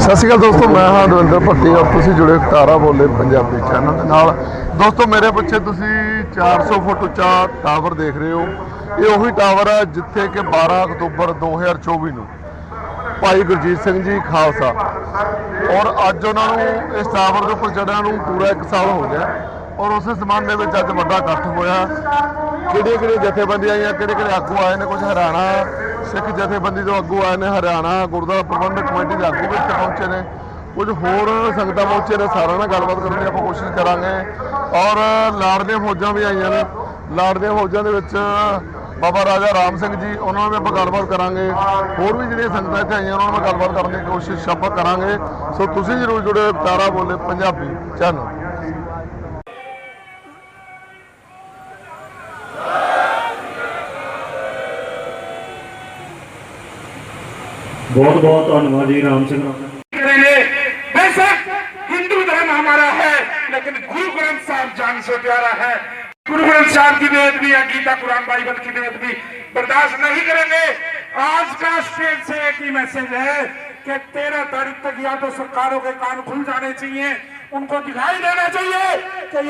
ਸਤਿ ਸ਼੍ਰੀ ਅਕਾਲ ਦੋਸਤੋ, ਮੈਂ ਹਾਂ ਦਵਿੰਦਰ ਭੱਟੀ ਔਰ ਤੁਸੀਂ ਜੁੜੇ ਹੋ ਤਾਰਾ ਬੋਲੇ ਪੰਜਾਬੀ ਚੈਨਲ ਦੇ ਨਾਲ। ਦੋਸਤੋ, ਮੇਰੇ ਪਿੱਛੇ ਤੁਸੀਂ 400 ਫੁੱਟ ਉੱਚਾ ਟਾਵਰ ਦੇਖ ਰਹੇ ਹੋ। ਇਹ ਉਹੀ ਟਾਵਰ ਹੈ ਜਿੱਥੇ ਕਿ 12 ਅਕਤੂਬਰ 2024 ਨੂੰ ਭਾਈ ਗੁਰਜੀਤ ਸਿੰਘ ਜੀ ਖਾਲਸਾ। ਔਰ ਅੱਜ ਉਹਨਾਂ ਨੂੰ ਇਸ ਟਾਵਰ ਦੇ ਉੱਪਰ ਚੜ੍ਹਿਆਂ ਨੂੰ ਪੂਰਾ 1 ਸਾਲ ਹੋ ਗਿਆ। ਔਰ ਉਸੇ ਸਮਾਨ ਦੇ ਵਿੱਚ ਅੱਜ ਵੱਡਾ ਇਕੱਠ ਹੋਇਆ। ਕਿਹੜੇ ਕਿਹੜੇ ਜਥੇਬੰਦੀਆਂ ਆਈਆਂ ਕਿਹੜੇ ਕਿਹੜੇ ਆਗੂ ਆਏ ਨੇ? ਕੁਝ ਹਰਿਆਣਾ, ਸਿੱਖ ਜਥੇਬੰਦੀ ਤੋਂ ਆਗੂ ਆਏ ਨੇ, ਹਰਿਆਣਾ, ਗੁਰਦੁਆਰਾ ਪ੍ਰਬੰਧਕ ਕਮੇਟੀ ਦੇ ਆਗੂ ਵੀ ਇੱਥੇ ਪਹੁੰਚੇ ਨੇ। ਕੁਝ ਹੋਰ ਸੰਗਤਾਂ ਪਹੁੰਚੇ ਨੇ, ਸਾਰਿਆਂ ਨਾਲ ਗੱਲਬਾਤ ਕਰਨ ਦੀ ਆਪਾਂ ਕੋਸ਼ਿਸ਼ ਕਰਾਂਗੇ। ਔਰ ਲਾੜਦੀਆਂ ਫੌਜਾਂ ਵੀ ਆਈਆਂ ਨੇ। ਲਾੜਦੀਆਂ ਫੌਜਾਂ ਦੇ ਵਿੱਚ ਬਾਬਾ ਰਾਜਾ ਰਾਮ ਸਿੰਘ ਜੀ, ਉਹਨਾਂ ਨਾਲ ਵੀ ਆਪਾਂ ਗੱਲਬਾਤ ਕਰਾਂਗੇ। ਹੋਰ ਵੀ ਜਿਹੜੀਆਂ ਸੰਗਤਾਂ ਇੱਥੇ ਆਈਆਂ, ਉਹਨਾਂ ਨਾਲ ਗੱਲਬਾਤ ਕਰਨ ਦੀ ਕੋਸ਼ਿਸ਼ ਆਪਾਂ ਕਰਾਂਗੇ। ਸੋ ਤੁਸੀਂ ਜਰੂਰ ਜੁੜੇ ਤਾਰਾ ਬੋਲੇ ਪੰਜਾਬੀ ਚੈਨਲ। ਬਹੁਤ ਬਹੁਤ ਧੰਨਵਾਦ ਜੀ ਰਾਮ ਸਿੰਘ ਰਾਮ करेंगे बेशक हिंदू धर्म हमारा है लेकिन गुरु ग्रंथ साहब जान से प्यारा है गुरु ग्रंथ साहब की वेद भी है गीता कुरान बाइबल की वेद भी बर्दाश्त नहीं करेंगे आज का स्टेज से एक ही मैसेज है कि तेरह तारीख तक या तो सरकारों के कान खुल जाने चाहिए उनको दिखाई देना चाहिए कि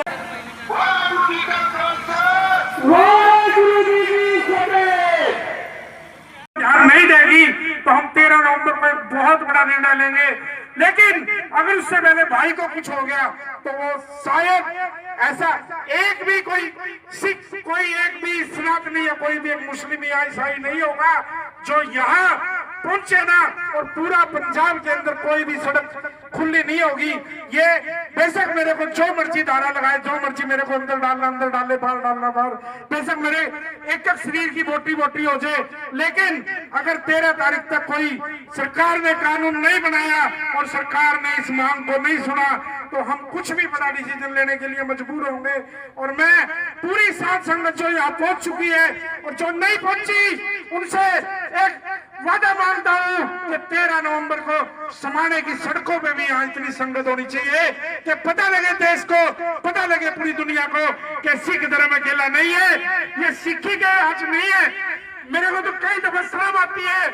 बहुत बड़ा निर्णय लेंगे। लेकिन अगर उससे मेरे भाई को कुछ हो गया तो वो शायद ऐसा एक भी कोई सिख, कोई एक भी सनातनी या कोई भी एक मुस्लिम या ईसाई नहीं होगा जो यहाँ पहुँचे ना और पूरा पंजाब के अंदर कोई भी सड़क खुली नहीं होगी। ये बेशक मेरे को जो मर्ज़ी धारा लगाए, जो मर्ज़ी मेरे को अंदर डालना, अंदर डाले बाहर डालना, बाहर। बेशक मेरे एक एक शरीर की बोटी बोटी हो जाए। लेकिन अगर तेरह तारीख तक कोई सरकार ने कानून नहीं बनाया और सरकार ने इस मांग को नहीं सुना तो हम कुछ भी बड़ा डिसीज़न लेने के लिए मजबूर होंगे। और मैं पूरी सात संगत जो यहाँ पहुँच चुकी है और जो नहीं पहुँची, उनसे एक वादा माँगता हूँ कि तेरह नवंबर को समाने की सड़कों पे भी यहाँ इतनी संगत होनी चाहिए कि पता लगे देश को, पता लगे पूरी दुनिया को कि सिख धर्म अकेला नहीं है, ये सिखी के आज नहीं है। मेरे को तो कई दफ़ा शर्म आती है,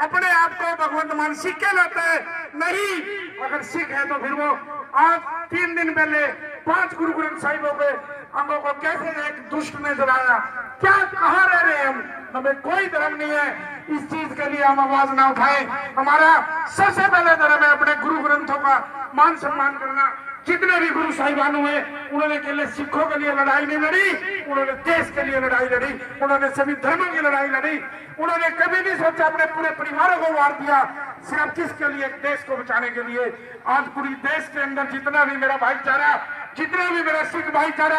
अपने आप को भगवंत मान सिख के लाता है। नहीं, अगर सिख है तो फिर वो आज तीन दिन पहले पांच गुरु ग्रंथ साहिबों के अंगों को कैसे एक दुष्ट ने जलाया क्या कहाँ रह रहे हैं हम हमें कोई धर्म नहीं है इस चीज के लिए हम आवाज ना उठाएं हमारा सबसे पहले धर्म है अपने गुरु ग्रंथों का मान सम्मान करना जितने भी गुरु साहिबान हुए उन्होंने केवल सिखों के लिए लड़ाई नहीं लड़ी उन्होंने देश के लिए लड़ाई लड़ी उन्होंने सभी धर्मों की लड़ाई लड़ी उन्होंने कभी नहीं सोचा अपने पूरे परिवारों को मार दिया सिर्फ किसके लिए देश को बचाने के लिए आज पूरी देश के अंदर जितना भी मेरा भाईचारा जितना भी मेरा सिख भाईचारा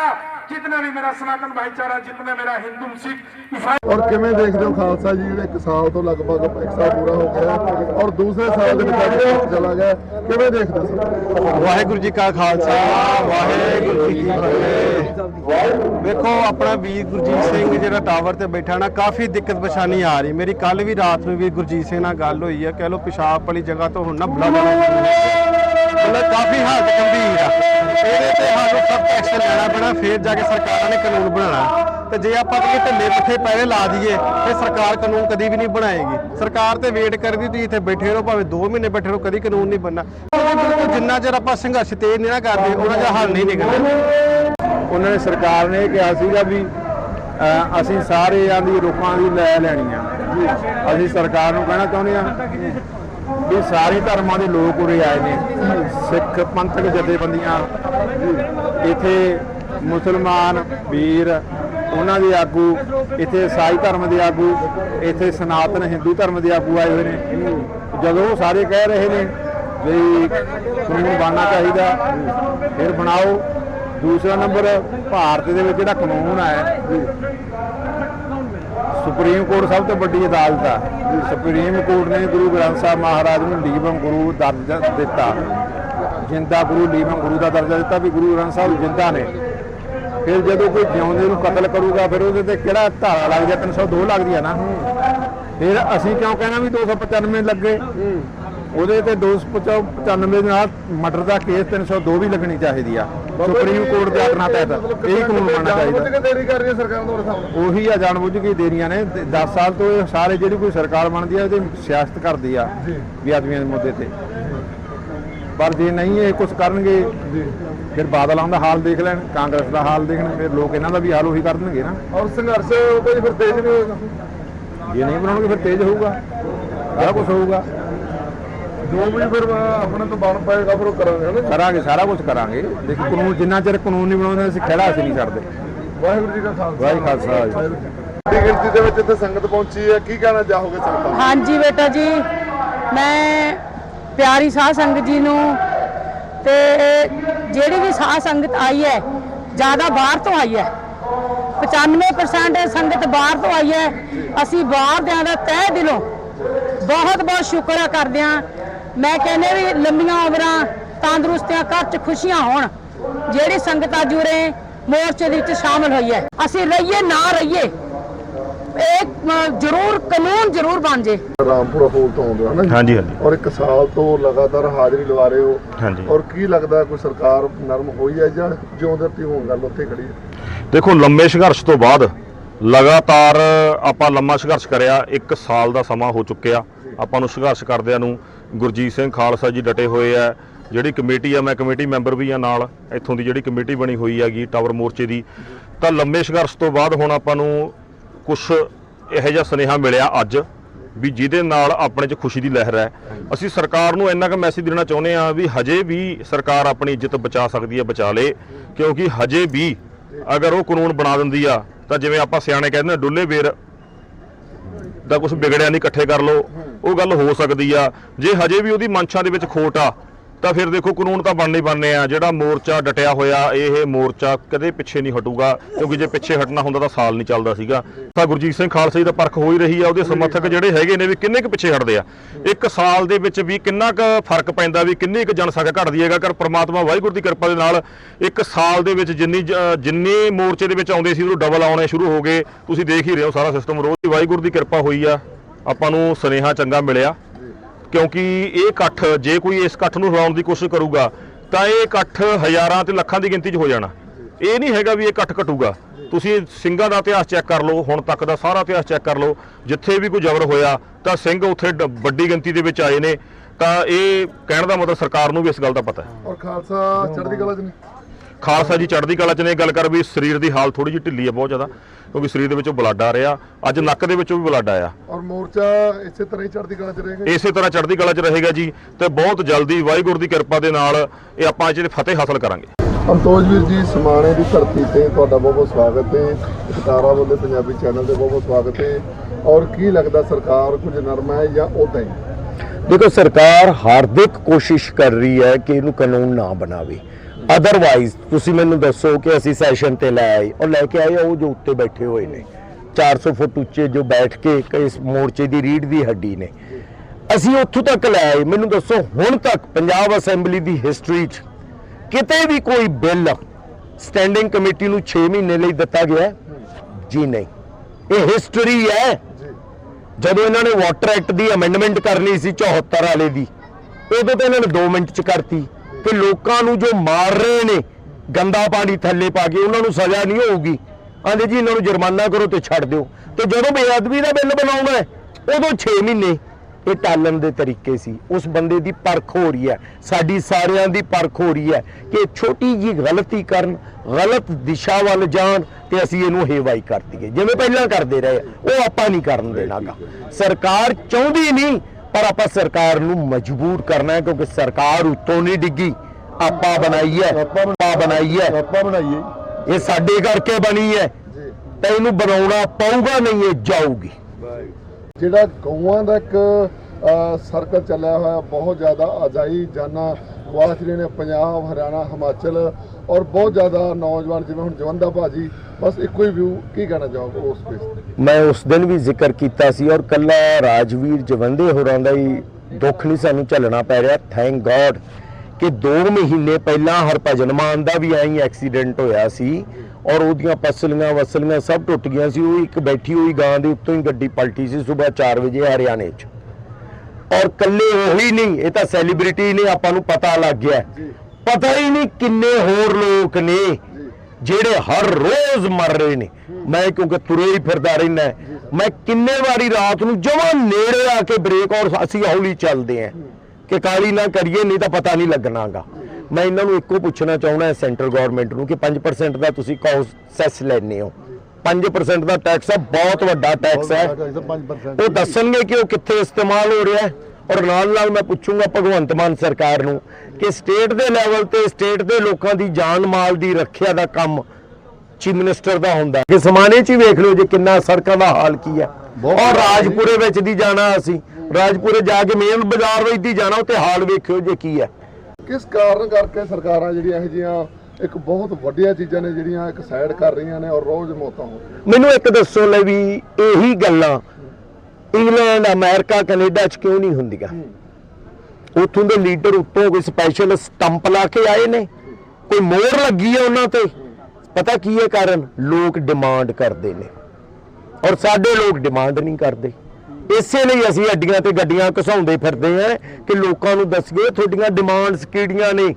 जितना भी मेरा सनातन भाईचारा जितना मेरा हिंदू सिख ईसाई ਔਰ ਕਿਵੇਂ ਦੇਖਦੇ ਹੋ ਖਾਲਸਾ ਜੀ ਜਿਹੜੇ ਇੱਕ ਸਾਲ ਤੋਂ ਲਗਭਗ ਇੱਕ ਸਾਲ ਪੂਰਾ ਹੋ ਗਿਆ ਹੈ ਔਰ ਦੂਸਰੇ ਸਾਲ ਦੇ ਵਿੱਚ ਅੱਜ ਤੱਕ ਚਲਾ ਗਿਆ ਹੈ। ਕਿਵੇਂ ਦੇਖਦੇ ਹੋ ਵਾਹਿਗੁਰੂ ਜੀ ਕਾ ਖਾਲਸਾ ਵਾਹਿਗੁਰੂ ਜੀ ਕੀ ਫਤਿਹ ਵੇਖੋ ਆਪਣਾ ਵੀਰ ਗੁਰਜੀਤ ਸਿੰਘ ਜਿਹੜਾ ਟਾਵਰ ਤੇ ਬੈਠਾ ਨਾ ਕਾਫੀ ਦਿੱਕਤ ਪਰੇਸ਼ਾਨੀ ਆ ਰਹੀ ਮੇਰੀ ਕੱਲ ਵੀ ਰਾਤ ਨੂੰ ਵੀ ਗੁਰਜੀਤ ਸਿੰਘ ਨਾਲ ਗੱਲ ਹੋਈ ਹੈ ਕਹਿ ਲੋ ਪਿਸ਼ਾਬ ਵਾਲੀ ਜਗ੍ਹਾ ਤੋਂ ਹੁਣ ਨਾ ਬਲੱਡ ਮਤਲਬ ਕਾਫੀ ਹਾਲਤ ਗੰਭੀਰ ਆ। ਇਹਦੇ ਤੇ ਸਾਨੂੰ ਸਖਤ ਐਕਸ਼ਨ ਲੈਣਾ ਪੈਣਾ ਫੇਰ ਜਾ ਕੇ ਸਰਕਾਰਾਂ ਨੇ ਕਾਨੂੰਨ ਬਣਾਉਣਾ। ਤੇ ਜੇ ਆਪਾਂ ਕਹੀਏ ਢਿੱਲੇ ਮੱਥੇ ਪੈਰੇ ਲਾ ਦਈਏ ਤੇ ਸਰਕਾਰ ਕਾਨੂੰਨ ਕਦੀ ਵੀ ਨਹੀਂ ਬਣਾਏਗੀ। ਸਰਕਾਰ ਤੇ ਵੇਟ ਕਰਦੀ ਤੁਸੀਂ ਇੱਥੇ ਬੈਠੇ ਰਹੋ ਭਾਵੇਂ 2 ਮਹੀਨੇ ਬੈਠੇ ਰਹੋ ਕਦੀ ਕਾਨੂੰਨ ਨਹੀਂ ਬਣਨਾ। ਜਿੰਨਾ ਚਿਰ ਆਪਾਂ ਸੰਘਰਸ਼ ਤੇਜ਼ ਨਹੀਂ ਨਾ ਕਰਦੇ ਉਹਨਾਂ ਦਾ ਹੱਲ ਨਹੀਂ ਨਿਕਲਣਾ। ਉਹਨਾਂ ਨੇ ਸਰਕਾਰ ਨੇ ਕਿਹਾ ਸੀਗਾ ਵੀ ਅ, ਅਸੀਂ ਸਾਰਿਆਂ ਦੀ ਰੁੱਖਾਂ ਦੀ ਲੈ ਲੈਣੀ ਆ ਅਸੀਂ ਸਰਕਾਰ ਨੂੰ ਕਹਿਣਾ ਚਾਹੁੰਦੇ ਆ ਵੀ ਸਾਰੇ ਧਰਮਾਂ ਦੇ ਲੋਕ ਉਰੇ ਆਏ ਨੇ। ਸਿੱਖ ਪੰਥਕ ਜਥੇਬੰਦੀਆਂ, ਇੱਥੇ ਮੁਸਲਮਾਨ, ਵੀਰ, ਉਹਨਾਂ ਦੇ ਆਗੂ, ਇੱਥੇ ਈਸਾਈ ਧਰਮ ਦੇ ਆਗੂ, ਇੱਥੇ ਸਨਾਤਨ ਹਿੰਦੂ ਧਰਮ ਦੇ ਆਗੂ ਆਏ ਹੋਏ ਨੇ। ਜਦੋਂ ਉਹ ਸਾਰੇ ਕਹਿ ਰਹੇ ਨੇ ਵੀ ਕਾਨੂੰਨ ਬਣਨਾ ਚਾਹੀਦਾ, ਫਿਰ ਬਣਾਓ। ਦੂਸਰਾ ਨੰਬਰ, ਭਾਰਤ ਦੇ ਵਿੱਚ ਜਿਹੜਾ ਕਾਨੂੰਨ ਹੈ ਸੁਪਰੀਮ ਕੋਰਟ ਸਭ ਤੋਂ ਵੱਡੀ ਅਦਾਲਤ ਆ। ਸੁਪਰੀਮ ਕੋਰਟ ਨੇ ਗੁਰੂ ਗ੍ਰੰਥ ਸਾਹਿਬ ਮਹਾਰਾਜ ਨੂੰ ਲੀਵਮ ਗੁਰੂ ਦਰਜਾ ਦਿੱਤਾ। ਜਿੰਦਾ ਗੁਰੂ ਲੀਵਮ ਗੁਰੂ ਦਾ ਦਰਜਾ ਦਿੱਤਾ ਵੀ ਗੁਰੂ ਗ੍ਰੰਥ ਸਾਹਿਬ ਜਿੰਦਾ ਨੇ। ਫਿਰ ਜਦੋਂ ਕੋਈ ਜਿਉਂਦੇ ਨੂੰ ਕਤਲ ਕਰੂਗਾ, ਫਿਰ ਉਹਦੇ ਤੇ ਕਿਹੜਾ ਧਾਰਾ ਲੱਗ ਜਾ 302 ਲੱਗਦੀ ਆ ਨਾ। ਫਿਰ ਅਸੀਂ ਕਿਉਂ ਕਹਿਣਾ ਵੀ 295 ਲੱਗੇ? ਉਹਦੇ ਤੇ 295 ਦੇ ਨਾਲ ਮਰਡਰ ਦਾ ਕੇਸ 302 ਵੀ ਲੱਗਣੀ ਚਾਹੀਦੀ ਆ। ਸੁਪਰੀਮ ਕੋਰਟ ਦੇ ਆਰਡਰਾਂ ਤਹਿਤ। ਇਹ ਕਾਨੂੰਨ ਬਣਨਾ ਚਾਹੀਦਾ। ਦੇਰੀ ਕਰ ਰਹੀ ਹੈ ਸਰਕਾਰ ਤੁਹਾਡੇ ਸਾਹਮਣੇ? ਉਹੀ ਆ ਜਾਣਬੁੱਝ ਕੇ ਦੇਰੀਆਂ ਨੇ। 10 ਸਾਲ ਤੋਂ ਇਹ ਸਾਰੇ ਜਿਹੜੀ ਕੋਈ ਸਰਕਾਰ ਬਣਦੀ ਆ ਉਹਦੇ ਸਿਆਸਤ ਕਰਦੀ ਆ ਵੀ ਆਦਮੀਆਂ ਦੇ ਮੁੱਦੇ ਤੇ। ਪਰ ਜੇ ਨਹੀਂ ਇਹ ਕੁਝ ਕਰਨਗੇ ਫਿਰ ਬਾਦਲਾਂ ਦਾ ਹਾਲ ਦੇਖ ਲੈਣ ਕਾਂਗਰਸ ਦਾ ਹਾਲ ਦੇਖਣ ਫਿਰ ਲੋਕ ਇਹਨਾਂ ਦਾ ਵੀ ਹਾਲ ਉਹੀ ਕਰ ਦੇਣਗੇ ਨਾ। ਔਰ ਸੰਘਰਸ਼ ਕੋਈ ਫਿਰ ਤੇਜ਼ ਨਹੀਂ ਹੋਏਗਾ? ਜੇ ਨਹੀਂ ਬਣਾਉਣਗੇ ਫਿਰ ਤੇਜ਼ ਹੋਊਗਾ। ਸਾਰਾ ਕੁਝ ਹੋਊਗਾ। ਜੋ ਵੀ ਫਿਰ ਆਪਣੇ ਤੋਂ ਬਣ ਪਾਏਗਾ ਫਿਰ ਉਹ ਕਰਾਂਗੇ ਹਨਾ ਕਰਾਂਗੇ ਸਾਰਾ ਕੁਝ ਕਰਾਂਗੇ। ਦੇਖੋ ਕਾਨੂੰਨ ਜਿੰਨਾ ਚਿਰ ਕਾਨੂੰਨ ਨਹੀਂ ਬਣਾਉਂਦੇ ਅਸੀਂ ਖੜਾ ਅਸੀਂ ਨਹੀਂ ਛੱਡਦੇ। ਵਾਹਿਗੁਰੂ ਜੀ ਕਾ ਖਾਲਸਾ। ਵਾਹਿਗੁਰੂ ਖਾਲਸਾ ਜੀ। ਗਿਣਤੀ ਦੇ ਵਿੱਚ ਇੱਥੇ ਸੰਗਤ ਪਹੁੰਚੀ ਹੈ। ਕੀ ਕਹਿਣਾ ਚਾਹੋਗੇ ਸੰਗਤਾਂ? ਹਾਂਜੀ ਬੇਟਾ ਜੀ ਮੈਂ ਪਿਆਰੀ ਸਾਧ ਸੰਗਤ ਜੀ ਨੂੰ ਤੇ ਜਿਹੜੀ ਵੀ ਸਾਧ ਸੰਗਤ ਆਈ ਹੈ ਜ਼ਿਆਦਾ ਬਾਹਰ ਤੋਂ ਆਈ ਹੈ। 95% ਸੰਗਤ ਬਾਹਰ ਤੋਂ ਆਈ ਹੈ। ਅਸੀਂ ਬਾਹਰ ਦਿਆਂ ਦਾ ਤਹਿ ਦਿਲੋਂ ਬਹੁਤ ਬਹੁਤ ਸ਼ੁਕਰ ਕਰਦੇ ਹਾਂ ਮੈਂ ਕਹਿੰਦੇ ਵੀ ਲੰਮੀਆਂ ਉਮਰਾਂ ਤੰਦਰੁਸਤੀਆਂ ਘਰ 'ਚ ਖੁਸ਼ੀਆਂ ਹੋਣ ਜਿਹੜੀ ਸੰਗਤ ਅੱਜ ਉਰੇ ਮੋਰਚੇ ਦੇ ਵਿੱਚ ਸ਼ਾਮਲ ਹੋਈ ਹੈ ਅਸੀਂ ਰਹੀਏ ਨਾ ਰਹੀਏ ਇਹ ਜ਼ਰੂਰ ਕਾਨੂੰਨ ਜ਼ਰੂਰ ਬਣ ਜੇ। ਰਾਮਪੁਰਾ ਹੋਲ ਤੋਂ ਆਉਂਦੇ ਹੋ ਹਨਾ ਜੀ? ਹਾਂਜੀ ਹਾਂਜੀ। ਔਰ ਇੱਕ ਸਾਲ ਤੋਂ ਲਗਾਤਾਰ ਹਾਜ਼ਰੀ ਲਵਾ ਰਹੇ ਹੋ। ਹਾਂਜੀ। ਔਰ ਕੀ ਲੱਗਦਾ ਕੋਈ ਸਰਕਾਰ ਨਰਮ ਹੋਈ ਹੈ ਜਾਂ ਜਿਉਂਦੇ ਤੇ ਹੋਣ ਗੱਲ ਉੱਥੇ ਖੜੀ ਹੈ? ਦੇਖੋ ਲੰਮੇ ਸੰਘਰਸ਼ ਤੋਂ ਬਾਅਦ ਲਗਾਤਾਰ ਆਪਾਂ ਲੰਮਾ ਸੰਘਰਸ਼ ਕਰਿਆ 1 ਸਾਲ ਦਾ ਸਮਾਂ ਹੋ ਚੁੱਕਿਆ। ਆਪਾਂ ਨੂੰ ਸੰਘਰਸ਼ ਕਰਦਿਆਂ ਨੂੰ ਗੁਰਜੀਤ ਸਿੰਘ ਖਾਲਸਾ ਜੀ ਡਟੇ ਹੋਏ ਆ। ਜਿਹੜੀ ਕਮੇਟੀ ਆ, ਮੈਂ ਕਮੇਟੀ ਮੈਂਬਰ ਵੀ ਆ ਨਾਲ। ਇੱਥੋਂ ਦੀ ਜਿਹੜੀ ਕਮੇਟੀ ਬਣੀ ਹੋਈ ਹੈਗੀ, ਟਾਵਰ ਮੋਰਚੇ ਦੀ। ਤਾਂ ਲੰਮੇ ਸੰਘਰਸ਼ ਤੋਂ ਬਾਅਦ ਹੁਣ ਆਪਾਂ ਨੂੰ ਕੁਝ ਇਹੋ ਜਿਹਾ ਸੁਨੇਹਾ ਮਿਲਿਆ ਅੱਜ ਵੀ ਜਿਹਦੇ ਨਾਲ ਆਪਣੇ 'ਚ ਖੁਸ਼ੀ ਦੀ ਲਹਿਰ ਹੈ। ਅਸੀਂ ਸਰਕਾਰ ਨੂੰ ਇੰਨਾ ਕੁ ਮੈਸੇਜ ਦੇਣਾ ਚਾਹੁੰਦੇ ਆ ਵੀ ਹਜੇ ਵੀ ਸਰਕਾਰ ਆਪਣੀ ਇੱਜ਼ਤ ਬਚਾ ਸਕਦੀ ਹੈ, ਬਚਾ ਲੇ। ਕਿਉਂਕਿ ਹਜੇ ਵੀ ਅਗਰ ਉਹ ਕਾਨੂੰਨ ਬਣਾ ਦਿੰਦੀ ਆ, ਤਾਂ ਜਿਵੇਂ ਆਪਾਂ ਸਿਆਣੇ ਕਹਿੰਦੇ ਨੇ ਡੁੱਲੇ ਵੇਰ ਦਾ ਕੁਝ ਵਿਗੜਿਆ ਨਹੀਂ, ਇਕੱਠੇ ਕਰ ਲਓ। ਉਹ ਗੱਲ ਹੋ ਸਕਦੀ ਆ। ਜੇ ਹਜੇ ਵੀ ਉਹਦੀ ਮਨਸ਼ਾ ਦੇ ਵਿੱਚ ਖੋਟ ਆ, ਤਾਂ ਫਿਰ ਦੇਖੋ ਕਾਨੂੰਨ ਤਾਂ ਬਣਨੇ ਹੀ ਬਣਨੇ ਆ। ਜਿਹੜਾ ਮੋਰਚਾ ਡਟਿਆ ਹੋਇਆ, ਇਹ ਮੋਰਚਾ ਕਦੇ ਪਿੱਛੇ ਨਹੀਂ ਹਟੂਗਾ, ਕਿਉਂਕਿ ਜੇ ਪਿੱਛੇ ਹਟਣਾ ਹੁੰਦਾ ਤਾਂ ਸਾਲ ਨਹੀਂ ਚੱਲਦਾ ਸੀਗਾ। ਤਾਂ ਗੁਰਜੀਤ ਸਿੰਘ ਖਾਲਸਾ ਜੀ ਦਾ ਪਰਖ ਹੋ ਹੀ ਰਹੀ ਆ, ਉਹਦੇ ਸਮਰਥਕ ਜਿਹੜੇ ਹੈਗੇ ਨੇ ਵੀ ਕਿੰਨੇ ਕੁ ਪਿੱਛੇ ਹਟਦੇ ਆ। ਇੱਕ ਸਾਲ ਦੇ ਵਿੱਚ ਵੀ ਕਿੰਨਾ ਕੁ ਫ਼ਰਕ ਪੈਂਦਾ ਵੀ ਕਿੰਨੀ ਕੁ ਜਨਸੰਖਿਆ ਘਟਦੀ ਹੈਗਾ। ਕਰ ਪ੍ਰਮਾਤਮਾ ਵਾਹਿਗੁਰੂ ਦੀ ਕਿਰਪਾ ਦੇ ਨਾਲ ਇੱਕ ਸਾਲ ਦੇ ਵਿੱਚ ਜਿੰਨੀ ਜ- ਜਿੰਨੇ ਮੋਰਚੇ ਦੇ ਵਿੱਚ ਆਉਂਦੇ ਸੀ ਉਹ ਡਬਲ ਆਉਣੇ ਸ਼ੁਰੂ ਹੋ ਗਏ। ਤੁਸੀਂ ਦੇਖ ਹੀ ਰਹੇ ਹੋ ਸਾਰਾ ਸਿਸਟਮ ਰੋਜ਼ ਵਾਹਿਗੁਰੂ ਦੀ ਕਿਰਪਾ ਹੋਈ ਆ। ਆਪਾਂ ਨੂੰ ਸੁਨੇਹਾ ਚੰਗਾ ਮਿਲਿਆ। ਕਿਉਂਕਿ ਇਹ ਇਕੱਠ ਜੇ ਕੋਈ ਇਸ ਇਕੱਠ ਨੂੰ ਹਰਾਉਣ ਦੀ ਕੋਸ਼ਿਸ਼ ਕਰੂਗਾ ਤਾਂ ਇਹ ਇਕੱਠ ਹਜ਼ਾਰਾਂ ਤੇ ਲੱਖਾਂ ਦੀ ਗਿਣਤੀ 'ਚ ਹੋ ਜਾਣਾ। ਇਹ ਨਹੀਂ ਹੈਗਾ ਵੀ ਇਹ ਇਕੱਠ ਘਟੂਗਾ। ਤੁਸੀਂ ਸਿੰਘਾਂ ਦਾ ਇਤਿਹਾਸ ਚੈੱਕ ਕਰ ਲਓ ਹੁਣ ਤੱਕ ਦਾ ਸਾਰਾ ਇਤਿਹਾਸ ਚੈੱਕ ਕਰ ਲਓ। ਜਿੱਥੇ ਵੀ ਕੋਈ ਜ਼ਬਰ ਹੋਇਆ ਤਾਂ ਸਿੰਘ ਉੱਥੇ ਵੱਡੀ ਗਿਣਤੀ ਦੇ ਵਿੱਚ ਆਏ ਨੇ। ਤਾਂ ਇਹ ਕਹਿਣ ਦਾ ਮਤਲਬ ਸਰਕਾਰ ਨੂੰ ਵੀ ਇਸ ਗੱਲ ਦਾ ਪਤਾ ਹੈ। ਔਰ ਖਾਲਸਾ ਚੜ੍ਹਦੀ ਕਲਾ ਚ ਖਾਲਸਾ ਜੀ ਚੜ੍ਹਦੀ ਕਲਾ ਚ ਨੇ ਗੱਲ ਕਰ ਵੀ ਸਰੀਰ ਦੀ ਹਾਲ ਥੋੜੀ ਜਿਹੀ ਢਿੱਲੀ ਹੈ ਬਹੁਤ ਜ਼ਿਆਦਾ ਕਿਉਂਕਿ ਸਰੀਰ ਦੇ ਵਿੱਚੋਂ ਬਲੱਡ ਆ ਰਿਹਾ ਅੱਜ ਨੱਕ ਦੇ ਵਿੱਚੋਂ ਵੀ ਬਲੱਡ ਆਇਆ। ਔਰ ਮੋਰਚਾ ਇਸੇ ਤਰ੍ਹਾਂ ਹੀ ਚੜ੍ਹਦੀ ਕਲਾ ਚ ਰਹੇਗਾ ਇਸੇ ਤਰ੍ਹਾਂ ਚੜ੍ਹਦੀ ਕਲਾ 'ਚ ਰਹੇਗਾ ਜੀ ਤੇ ਬਹੁਤ ਜਲਦੀ ਵਾਹਿਗੁਰੂ ਦੀ ਕਿਰਪਾ ਦੇ ਨਾਲ ਇਹ ਆਪਾਂ ਅੱਜ ਦੇ ਫਤਿਹ ਹਾਸਲ ਕਰਾਂਗੇ। ਸੰਤੋਸ਼ ਵੀਰ ਜੀ ਸਮਾਣੇ ਦੀ ਧਰਤੀ ਤੇ ਤੁਹਾਡਾ ਬਹੁਤ ਬਹੁਤ ਸਵਾਗਤ ਹੈ। ਇਕਤਾਰਾ ਬੋਲੇ ਪੰਜਾਬੀ ਚੈਨਲ ਤੇ ਬਹੁਤ ਬਹੁਤ ਸਵਾਗਤ ਹੈ। ਔਰ ਕੀ ਲੱਗਦਾ ਸਰਕਾਰ ਕੁਝ ਨਰਮ ਹੈ ਜਾਂ ਉਦਾਂ ਹੀ? ਦੇਖੋ ਸਰਕਾਰ ਹਾਰਦਿਕ ਕੋਸ਼ਿਸ਼ ਕਰ ਰਹੀ ਹੈ ਕਿ ਇਹਨੂੰ ਕਾਨੂੰਨ ਨਾ ਬਣਾਵੇ। ਅਦਰਵਾਈਜ਼ ਤੁਸੀਂ ਮੈਨੂੰ ਦੱਸੋ ਕਿ ਅਸੀਂ ਸੈਸ਼ਨ ਤੇ ਲੈ ਆਏ ਔਰ ਲੈ ਕੇ ਆਏ ਉਹ ਜੋ ਉੱਤੇ ਬੈਠੇ ਹੋਏ ਨੇ। 400 ਫੁੱਟ ਉੱਚੇ ਜੋ ਬੈਠ ਕੇ ਇਸ ਮੋਰਚੇ ਦੀ ਰੀੜ ਦੀ ਹੱਡੀ ਨੇ। ਅਸੀਂ ਉੱਥੋਂ ਤੱਕ ਲੈ ਆਏ। ਮੈਨੂੰ ਦੱਸੋ, ਹੁਣ ਤੱਕ ਪੰਜਾਬ ਅਸੈਂਬਲੀ ਦੀ ਹਿਸਟਰੀ 'ਚ ਕਿਤੇ ਵੀ ਕੋਈ ਬਿੱਲ ਸਟੈਂਡਿੰਗ ਕਮੇਟੀ ਨੂੰ 6 ਮਹੀਨੇ ਲਈ ਦਿੱਤਾ ਗਿਆ? ਜੀ ਨਹੀਂ। ਇਹ ਹਿਸਟਰੀ ਹੈ। ਜਦੋਂ ਇਹਨਾਂ ਨੇ ਵਾਟਰ ਐਕਟ ਦੀ ਅਮੈਂਡਮੈਂਟ ਕਰਨੀ ਸੀ 74 ਵਾਲੇ ਦੀ, ਉਦੋਂ ਤਾਂ ਇਹਨਾਂ ਨੇ 2 ਮਿੰਟ ਚ ਕਰਤੀ। ਕਿ ਲੋਕਾਂ ਨੂੰ ਜੋ ਮਾਰ ਰਹੇ ਨੇ, ਗੰਦਾ ਪਾਣੀ ਥੱਲੇ ਪਾ ਕੇ ਉਹਨਾਂ ਨੂੰ ਸਜ਼ਾ ਨਹੀਂ ਹੋਊਗੀ। ਆਂਦੇ ਜੀ, ਇਹਨਾਂ ਨੂੰ ਜੁਰਮਾਨਾ ਕਰੋ ਤੇ ਛੱਡ ਦਿਓ। ਤੇ ਜਦੋਂ ਬੇਅਦਬੀ ਦਾ ਬਿੱਲ ਬਣਾਉਣਾ ਹੈ, ਉਦੋਂ 6 ਮਹੀਨੇ। ਇਹ ਟਾਲਣ ਦੇ ਤਰੀਕੇ ਸੀ। ਉਸ ਬੰਦੇ ਦੀ ਪਰਖ ਹੋ ਰਹੀ ਹੈ। ਸਾਡੀ ਸਾਰਿਆਂ ਦੀ ਪਰਖ ਹੋ ਰਹੀ ਹੈ ਕਿ ਛੋਟੀ ਜੀ ਗਲਤੀ ਕਰਨ, ਗਲਤ ਦਿਸ਼ਾ ਵੱਲ ਜਾਣ ਤੇ ਅਸੀਂ ਇਹਨੂੰ ਹੇਵਾਈ ਕਰ ਦਈਏ। ਜਿਵੇਂ ਪਹਿਲਾਂ ਕਰਦੇ ਰਹੇ, ਉਹ ਆਪਾਂ ਨਹੀਂ ਕਰਨ ਦੇਣਾਗਾ। ਸਰਕਾਰ ਚਾਹੁੰਦੀ ਨਹੀਂ ਪਰ ਆਪਾਂ ਸਰਕਾਰ ਨੂੰ ਮਜਬੂਰ ਕਰਨਾ ਹੈ ਕਿਉਂਕਿ ਸਰਕਾਰ ਉੱਤੋਂ ਨਹੀਂ ਡਿੱਗੀ। ਆਪਾਂ ਬਣਾਈ ਹੈ ਆਪਾਂ ਬਣਾਈ ਹੈ ਆਪਾਂ ਬਣਾਈਏ। ਇਹ ਸਾਡੇ ਕਰਕੇ ਬਣੀ ਹੈ। ਤਾਂ ਇਹਨੂੰ ਬਣਾਉਣਾ ਪਊਗਾ ਨਹੀਂ ਇਹ ਜਾਊਗੀ। ਜਿਹੜਾ ਗਊਆਂ ਦਾ ਇੱਕ ਸਰਕਲ ਚੱਲਿਆ ਹੋਇਆ ਬਹੁਤ ਜ਼ਿਆਦਾ ਆਜ਼ਾਈ ਜਾਨਾਂ ਗਵਾਚ ਰਹੇ ਨੇ ਪੰਜਾਬ, ਹਰਿਆਣਾ, ਹਿਮਾਚਲ ਔਰ ਬਹੁਤ ਜ਼ਿਆਦਾ ਨੌਜਵਾਨ ਜਿਵੇਂ ਹੁਣ ਜਵੰਦਾ ਭਾਜੀ, ਬਸ ਇੱਕੋ ਹੀ ਵਿਊ ਕੀ ਕਹਿਣਾ ਚਾਹੋਗੇ ਉਸ ਸਪੇਸ ਮੈਂ ਉਸ ਦਿਨ ਵੀ ਜ਼ਿਕਰ ਕੀਤਾ ਸੀ ਔਰ ਕੱਲਾ ਰਾਜਵੀਰ ਜਵੰਦੇ ਹੋਰਾਂ ਦਾ ਹੀ ਦੁੱਖ ਨਹੀਂ ਸਾਨੂੰ ਝੱਲਣਾ ਪੈ ਰਿਹਾ। ਥੈਂਕ ਗੋਡ ਕਿ 2 ਮਹੀਨੇ ਪਹਿਲਾਂ ਹਰਭਜਨ ਮਾਨ ਦਾ ਵੀ ਐਂ ਐਕਸੀਡੈਂਟ ਹੋਇਆ ਸੀ ਔਰ ਉਹਦੀਆਂ ਪਸਲੀਆਂ ਵਸਲੀਆਂ ਸਭ ਟੁੱਟ ਗਈਆਂ ਸੀ। ਉਹ ਇੱਕ ਬੈਠੀ ਹੋਈ ਗਾਂ ਦੇ ਉੱਤੋਂ ਹੀ ਗੱਡੀ ਪਲਟੀ ਸੀ ਸਵੇਰ 4 ਵਜੇ ਹਰਿਆਣੇ 'ਚ। ਔਰ ਕੱਲੇ ਉਹੀ ਨਹੀਂ ਇਹ ਤਾਂ ਸੈਲੀਬ੍ਰਿਟੀ ਨੇ ਆਪਾਂ ਨੂੰ ਪਤਾ ਲੱਗ ਗਿਆ। ਪਤਾ ਹੀ ਨਹੀਂ ਕਿੰਨੇ ਹੋਰ ਲੋਕ ਨੇ ਜਿਹੜੇ ਹਰ ਰੋਜ਼ ਮਰ ਰਹੇ ਨੇ। ਮੈਂ ਕਿਉਂਕਿ ਤੁਰੇ ਹੀ ਫਿਰਦਾ ਰਹਿਣਾ ਮੈਂ ਕਿੰਨੇ ਵਾਰੀ ਰਾਤ ਨੂੰ ਜਮਾਂ ਨੇੜੇ ਆ ਕੇ ਬ੍ਰੇਕ ਔਰ ਅਸੀਂ ਹੌਲੀ ਚੱਲਦੇ ਆਂ ਕਿ ਕਾਲੀ ਨਾ ਕਰੀਏ ਨਹੀਂ ਤਾਂ ਪਤਾ ਨਹੀਂ ਲੱਗਣਾਗਾ। ਮੈਂ ਇਹਨਾਂ ਨੂੰ ਇੱਕੋ ਪੁੱਛਣਾ ਚਾਹੁੰਦਾ ਸੈਂਟਰ ਗਵਰਨਮੈਂਟ ਨੂੰ ਕਿ 5% ਦਾ ਤੁਸੀਂ ਸੈਸ ਲੈਣੇ ਹੋ। 5% ਦਾ ਟੈਕਸ ਹੈ ਬਹੁਤ ਵੱਡਾ ਟੈਕਸ ਹੈ। ਉਹ ਦੱਸਣਗੇ ਕਿ ਉਹ ਕਿੱਥੇ ਇਸਤੇਮਾਲ ਹੋ ਰਿਹਾ ਹੈ। ਔਰ ਨਾਲ ਨਾਲ ਮੈਂ ਪੁੱਛੂੰਗਾ ਭਗਵੰਤ ਮਾਨ ਸਰਕਾਰ ਨੂੰ ਕਿ ਸਟੇਟ ਦੇ ਲੈਵਲ ਤੇ ਸਟੇਟ ਦੇ ਲੋਕਾਂ ਦੀ ਜਾਨ ਮਾਲ ਦੀ ਰੱਖਿਆ ਦਾ ਕੰਮ ਚੀਫ ਮਿਨਿਸਟਰ ਦਾ ਹੁੰਦਾ ਕਿ ਸਮਾਨੇ 'ਚ ਹੀ ਵੇਖ ਲਓ ਜੇ ਕਿੰਨਾ ਸੜਕਾਂ ਦਾ ਹਾਲ ਕੀ ਹੈ। ਔਰ ਰਾਜਪੁਰੇ ਵਿੱਚ ਦੀ ਜਾਣਾ ਅਸੀਂ। ਰਾਜਪੁਰੇ ਜਾ ਕੇ ਮੇਨ ਬਾਜ਼ਾਰ ਵਿੱਚ ਦੀ ਜਾਣਾ ਉੱਥੇ ਹਾਲ ਵੇਖਿਓ ਜੇ ਕੀ ਹੈ। ਕਿਸ ਕਾਰਨ ਕਰਕੇ ਸਰਕਾਰਾਂ ਜਿਹੜੀਆਂ ਇਹੋ ਜਿਹੀਆਂ ਇੱਕ ਬਹੁਤ ਵੱਡੀਆਂ ਚੀਜ਼ਾਂ ਨੇ ਜਿਹੜੀਆਂ ਇੱਕ ਸਾਈਡ ਕਰ ਰਹੀਆਂ ਨੇ ਔਰ ਰੋਜ਼ ਮੌਤਾਂ ਹੋ ਰਹੀਆਂ ਮੈਨੂੰ ਇੱਕ ਦੱਸੋ ਲੈ ਵੀ ਇਹੀ ਗੱਲਾਂ ਇੰਗਲੈਂਡ ਅਮਰੀਕਾ ਕੈਨੇਡਾ 'ਚ ਕਿਉਂ ਨਹੀਂ ਹੁੰਦੀਆਂ? ਉੱਥੋਂ ਦੇ ਲੀਡਰ ਉੱਤੋਂ ਕੋਈ ਸਪੈਸ਼ਲ ਸਟੰਪ ਲਾ ਕੇ ਆਏ ਨੇ? ਕੋਈ ਮੋਹਰ ਲੱਗੀ ਹੈ ਉਹਨਾਂ ਤੇ? ਪਤਾ ਕੀ ਹੈ ਕਾਰਨ? ਲੋਕ ਡਿਮਾਂਡ ਕਰਦੇ ਨੇ। ਔਰ ਸਾਡੇ ਲੋਕ ਡਿਮਾਂਡ ਨਹੀਂ ਕਰਦੇ। ਇਸੇ ਲਈ ਅਸੀਂ ਅੱਡੀਆਂ ਤੇ ਗੱਡੀਆਂ ਘਸਾਉਂਦੇ ਫਿਰਦੇ ਆ ਕਿ ਲੋਕਾਂ ਨੂੰ ਦੱਸੀਏ ਤੁਹਾਡੀਆਂ ਡਿਮਾਂਡਸ ਕਿਹੜੀਆਂ ਨੇ?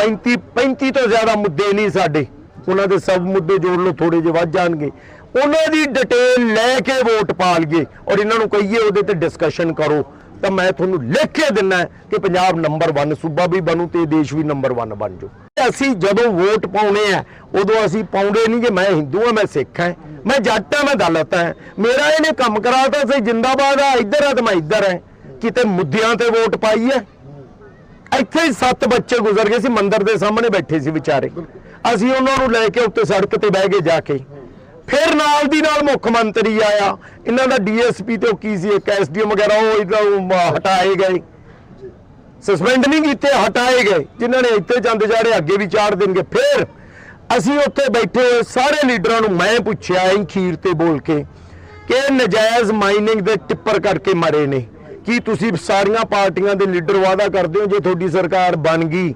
35 35 ਤੋਂ ਜ਼ਿਆਦਾ ਮੁੱਦੇ ਨਹੀਂ ਸਾਡੇ। ਉਹਨਾਂ ਦੇ ਸਭ ਮੁੱਦੇ ਜੋੜ ਲਓ ਥੋੜੇ ਜਿਹੇ ਵੱਧ ਜਾਣਗੇ। ਉਹਨਾਂ ਦੀ ਡਿਟੇਲ ਲੈ ਕੇ ਵੋਟ ਪਾ ਲਈਏ ਔਰ ਇਹਨਾਂ ਨੂੰ ਕਹੀਏ ਉਹਦੇ ਤੇ ਡਿਸਕਸ਼ਨ ਕਰੋ। ਤਾਂ ਮੈਂ ਤੁਹਾਨੂੰ ਲਿਖ ਕੇ ਦਿੰਨਾ ਕਿ ਪੰਜਾਬ ਨੰਬਰ 1 ਸੂਬਾ ਵੀ ਬਣੂ ਤੇ ਦੇਸ਼ ਵੀ ਨੰਬਰ 1 ਬਣ ਜਾਓ ਅਸੀਂ ਜਦੋਂ ਵੋਟ ਪਾਉਣੇ ਆ, ਉਦੋਂ ਅਸੀਂ ਪਾਉਂਦੇ ਨਹੀਂ ਕਿ ਮੈਂ ਹਿੰਦੂ ਆ, ਮੈਂ ਸਿੱਖ ਆ, ਮੈਂ ਜੱਟ ਆ, ਮੈਂ ਦਲਿਤ ਆ। ਮੇਰਾ ਇਹਨੇ ਕੰਮ ਕਰਾਤਾ ਸੀ, ਜਿੰਦਾਬਾਦ ਆ, ਇੱਧਰ ਆ ਤੇ ਮੈਂ ਇੱਧਰ ਆ। ਕਿਤੇ ਮੁੱਦਿਆਂ ਤੇ ਵੋਟ ਪਾਈ ਹੈ ਇੱਥੇ ਹੀ ਸੱਤ ਬੱਚੇ ਗੁਜ਼ਰ ਗਏ ਸੀ, ਮੰਦਿਰ ਦੇ ਸਾਹਮਣੇ ਬੈਠੇ ਸੀ ਵਿਚਾਰੇ। ਅਸੀਂ ਉਹਨਾਂ ਨੂੰ ਲੈ ਕੇ ਉੱਤੇ ਸੜਕ ਤੇ ਬਹਿ ਗਏ ਜਾ ਕੇ। ਫਿਰ ਨਾਲ ਦੀ ਨਾਲ ਮੁੱਖ ਮੰਤਰੀ ਆਇਆ। ਇਹਨਾਂ ਦਾ ਡੀਐਸਪੀ ਤੇ ਉਹ ਕੀ ਸੀ, ਇੱਕ ਐਸਡੀਐਮ ਵਗੈਰਾ, ਉਹ ਇਹਦਾ ਹਟਾਏ ਗਏ। ਸਸਪੈਂਡ ਨਹੀਂ ਕੀਤੇ, ਹਟਾਏ ਗਏ। ਜਿਨ੍ਹਾਂ ਨੇ ਇੱਥੇ ਜਾਂਦੇ ਜਾ ਰਹੇ ਅੱਗੇ ਵੀ ਚਾੜ ਦੇਣਗੇ। ਫਿਰ ਅਸੀਂ ਉੱਥੇ ਬੈਠੇ ਹੋਏ ਸਾਰੇ ਲੀਡਰਾਂ ਨੂੰ ਮੈਂ ਪੁੱਛਿਆ ਇਹ ਖੀਰ ਤੇ ਬੋਲ ਕੇ, ਕਿ ਇਹ ਨਜਾਇਜ਼ ਮਾਈਨਿੰਗ ਦੇ ਟਿੱਪਰ ਕਰਕੇ ਮਰੇ ਨੇ। ਕੀ ਤੁਸੀਂ ਸਾਰੀਆਂ ਪਾਰਟੀਆਂ ਦੇ ਲੀਡਰ ਵਾਅਦਾ ਕਰਦੇ ਹੋ ਜੇ ਤੁਹਾਡੀ ਸਰਕਾਰ ਬਣ ਗਈ?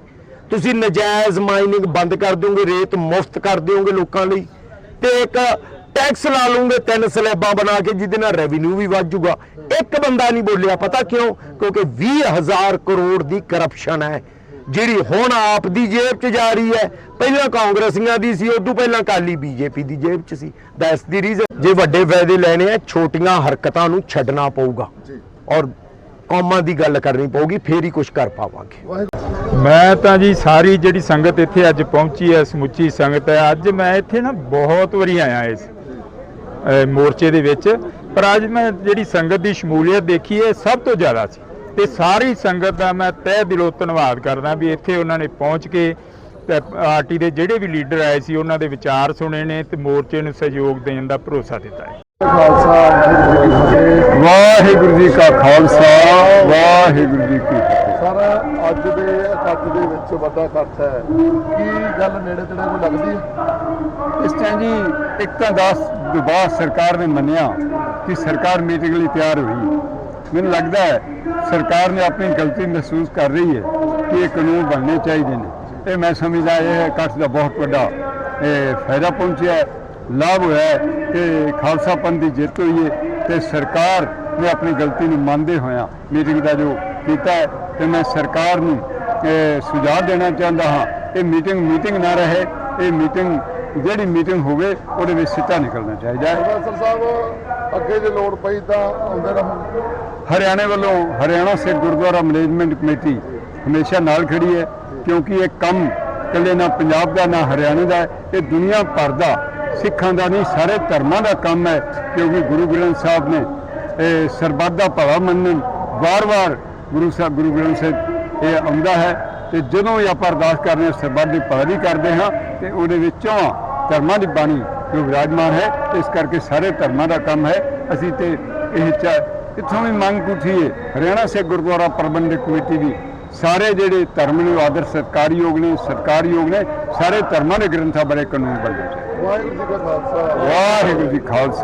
ਤੁਸੀਂ ਨਜਾਇਜ਼ ਮਾਈਨਿੰਗ ਬੰਦ ਕਰ ਦਿਓਗੇ ਰੇਤ ਮੁਫਤ ਕਰ ਦਿਓਗੇ ਲੋਕਾਂ ਲਈ। ਤੇ ਇੱਕ ਟੈਕਸ ਲਾ ਲੂੰਗੇ ਤਿੰਨ ਸਲੈਬਾਂ ਬਣਾ ਕੇ ਜਿਹਦੇ ਨਾਲ ਰੈਵਨਿਊ ਵੀ ਵੱਧ ਜਾਊਗਾ ਇੱਕ ਬੰਦਾ ਨਹੀਂ ਬੋਲਿਆ ਪਤਾ ਕਿਉਂ? ਕਿਉਂਕਿ 20000 ਕਰੋੜ ਦੀ ਕਰਪਸ਼ਨ ਹੈ ਜਿਹੜੀ ਹੁਣ ਆਪ ਦੀ ਜੇਬ 'ਚ ਜਾ ਰਹੀ ਹੈ। ਪਹਿਲਾਂ ਕਾਂਗਰਸੀਆਂ ਦੀ ਸੀ ਉਦੋਂ ਪਹਿਲਾਂ ਕਾਲੀ ਬੀਜੇਪੀ ਦੀ ਜੇਬ 'ਚ ਸੀ। ਦੈਟਸ ਦੀ ਰੀਜ਼ਨ ਜੇ ਵੱਡੇ ਫਾਇਦੇ ਲੈਣੇ ਆ ਛੋਟੀਆਂ ਹਰਕਤਾਂ ਨੂੰ ਛੱਡਣਾ ਪਊਗਾ। ਔਰ ਕੌਮਾਂ ਦੀ ਗੱਲ ਕਰਨੀ ਪਊਗੀ, ਫੇਰ ਹੀ ਕੁਝ ਕਰ ਪਾਵਾਂਗੇ। ਮੈਂ ਤਾਂ ਜੀ ਸਾਰੀ ਜਿਹੜੀ ਸੰਗਤ ਇੱਥੇ ਅੱਜ ਪਹੁੰਚੀ ਹੈ, ਸਮੁੱਚੀ ਸੰਗਤ ਹੈ, ਅੱਜ ਮੈਂ ਇੱਥੇ ਨਾ ਬਹੁਤ ਵਾਰੀ ਆਇਆ ਇਸ ਮੋਰਚੇ ਦੇ ਵਿੱਚ, ਪਰ ਅੱਜ ਮੈਂ ਜਿਹੜੀ ਸੰਗਤ ਦੀ ਸ਼ਮੂਲੀਅਤ ਦੇਖੀ ਹੈ ਸਭ ਤੋਂ ਜ਼ਿਆਦਾ ਸੀ। ਤੇ ਸਾਰੀ ਸੰਗਤ ਦਾ ਮੈਂ ਤਹਿ ਦਿਲੋਂ ਧੰਨਵਾਦ ਕਰਦਾ ਵੀ ਇੱਥੇ ਉਹਨਾਂ ਨੇ ਪਹੁੰਚ ਕੇ ਪਾਰਟੀ ਦੇ ਜਿਹੜੇ ਵੀ ਲੀਡਰ ਆਏ ਸੀ, ਉਹਨਾਂ ਦੇ ਵਿਚਾਰ ਸੁਣੇ ਨੇ ਤੇ ਮੋਰਚੇ ਨੂੰ ਸਹਿਯੋਗ ਦੇਣ ਦਾ ਭਰੋਸਾ ਦਿੱਤਾ ਹੈ। ਵਾਹਿਗੁਰੂ ਜੀ ਕਾ ਖਾਲਸਾ ਵਾਹਿਗੁਰੂ ਜੀ ਕੀ ਫਤਿਹ। ਸਰ ਅੱਜ ਦੇ ਇਕੱਠ ਦੇ ਵਿੱਚ ਵੱਡਾ ਇਕੱਠ ਹੈ। ਕੀ ਗੱਲ ਨੇੜੇ ਤੇੜੇ ਕੋਈ ਲੱਗਦੀ ਹੈ? ਇਸ ਟਾਈਮ ਜੀ ਇੱਕ ਤਾਂ 10 ਬਾਅਦ ਸਰਕਾਰ ਨੇ ਮੰਨਿਆ ਕਿ ਸਰਕਾਰ ਮੀਟਿੰਗ ਲਈ ਤਿਆਰ ਹੋਈ। ਮੈਨੂੰ ਲੱਗਦਾ ਹੈ ਸਰਕਾਰ ਨੇ ਆਪਣੀ ਗਲਤੀ ਮਹਿਸੂਸ ਕਰ ਰਹੀ ਹੈ ਕਿ ਇਹ ਕਾਨੂੰਨ ਬਣਨੇ ਚਾਹੀਦੇ ਨੇ। ਇਹ ਮੈਂ ਸਮਝਦਾ ਇਹ ਇਕੱਠ ਦਾ ਬਹੁਤ ਵੱਡਾ ਇਹ ਫਾਇਦਾ ਪਹੁੰਚਿਆ ਲਾਭ ਹੋਇਆ ਹੈ ਤੇ ਖਾਲਸਾ ਪੰਥ ਦੀ ਜਿੱਤ ਹੋਈ ਹੈ ਤੇ ਸਰਕਾਰ ਨੇ ਆਪਣੀ ਗਲਤੀ ਨੂੰ ਮੰਨਦੇ ਹੋਇਆਂ ਮੀਟਿੰਗ ਦਾ ਜੋ ਕੀਤਾ ਹੈ ਤੇ ਮੈਂ ਸਰਕਾਰ ਨੂੰ ਸੁਝਾਅ ਦੇਣਾ ਚਾਹੁੰਦਾ ਹਾਂ ਇਹ ਮੀਟਿੰਗ ਮੀਟਿੰਗ ਨਾ ਰਹੇ ਇਹ ਮੀਟਿੰਗ ਜਿਹੜੀ ਮੀਟਿੰਗ ਹੋਵੇ ਉਹਦੇ ਵਿੱਚ ਸਿੱਟਾ ਨਿਕਲਣਾ ਚਾਹੀਦਾ ਹੈ। ਪ੍ਰੋਫੈਸਰ ਸਾਹਿਬ ਅੱਗੇ ਜੇ ਲੋੜ ਪਈ ਤਾਂ ਆਉਂਦੇ ਰਹੋ। ਹਰਿਆਣੇ ਵੱਲੋਂ ਹਰਿਆਣਾ ਸਿੱਖ ਗੁਰਦੁਆਰਾ ਮੈਨੇਜਮੈਂਟ ਕਮੇਟੀ ਹਮੇਸ਼ਾ ਨਾਲ ਖੜੀ ਹੈ ਕਿਉਂਕਿ ਇਹ ਕੰਮ ਇਕੱਲੇ ਨਾ ਪੰਜਾਬ ਦਾ ਨਾ ਹਰਿਆਣੇ ਦਾ ਇਹ ਦੁਨੀਆ ਭਰ ਦਾ ਸਿੱਖਾਂ ਦਾ ਨਹੀਂ, ਸਾਰੇ ਧਰਮਾਂ ਦਾ ਕੰਮ ਹੈ, ਕਿਉਂਕਿ ਗੁਰੂ ਗ੍ਰੰਥ ਸਾਹਿਬ ਨੇ ਸਰਬੱਤ ਦਾ ਭਲਾ ਮੰਨਣ, ਵਾਰ-ਵਾਰ ਗੁਰੂ ਸਾਹਿਬ ਗੁਰੂ ਗ੍ਰੰਥ ਸਾਹਿਬ ਇਹ ਆਉਂਦਾ ਹੈ, ਤੇ ਜਦੋਂ ਵੀ ਆਪਾਂ ਅਰਦਾਸ ਕਰਦੇ ਹਾਂ, ਸਰਬੱਤ ਦੀ ਭਲਾਈ ਕਰਦੇ ਹਾਂ, ਤੇ ਉਹਦੇ ਵਿੱਚੋਂ ਧਰਮਾਂ ਦੀ ਬਾਣੀ ਜੋ ਵਿਰਾਜਮਾਨ ਹੈ, ਇਸ ਕਰਕੇ ਸਾਰੇ ਧਰਮਾਂ ਦਾ ਕੰਮ ਹੈ। ਅਸੀਂ ਤੇ ਇਹ ਚਾ, ਇੱਥੋਂ ਵੀ ਮੰਗ ਉੱਠੀ ਹਰਿਆਣਾ ਸਿੱਖ ਗੁਰਦੁਆਰਾ ਪ੍ਰਬੰਧਕ ਕਮੇਟੀ ਦੀ, ਸਾਰੇ ਜਿਹੜੇ ਧਰਮ ਨੂੰ ਆਦਰ ਸਤਿਕਾਰਯੋਗ ਨੇ ਸਤਿਕਾਰਯੋਗ ਨੇ, ਸਾਰੇ ਧਰਮਾਂ ਦੇ ਗ੍ਰੰਥਾਂ ਬਾਰੇ ਕਾਨੂੰਨ ਬਣਨੇ ਵਾਹਿਗੁਰੂ ਜੀ ਕਾ ਖਾਲਸਾ। ਵਾਹਿਗੁਰੂ ਜੀ ਖਾਲਸਾ।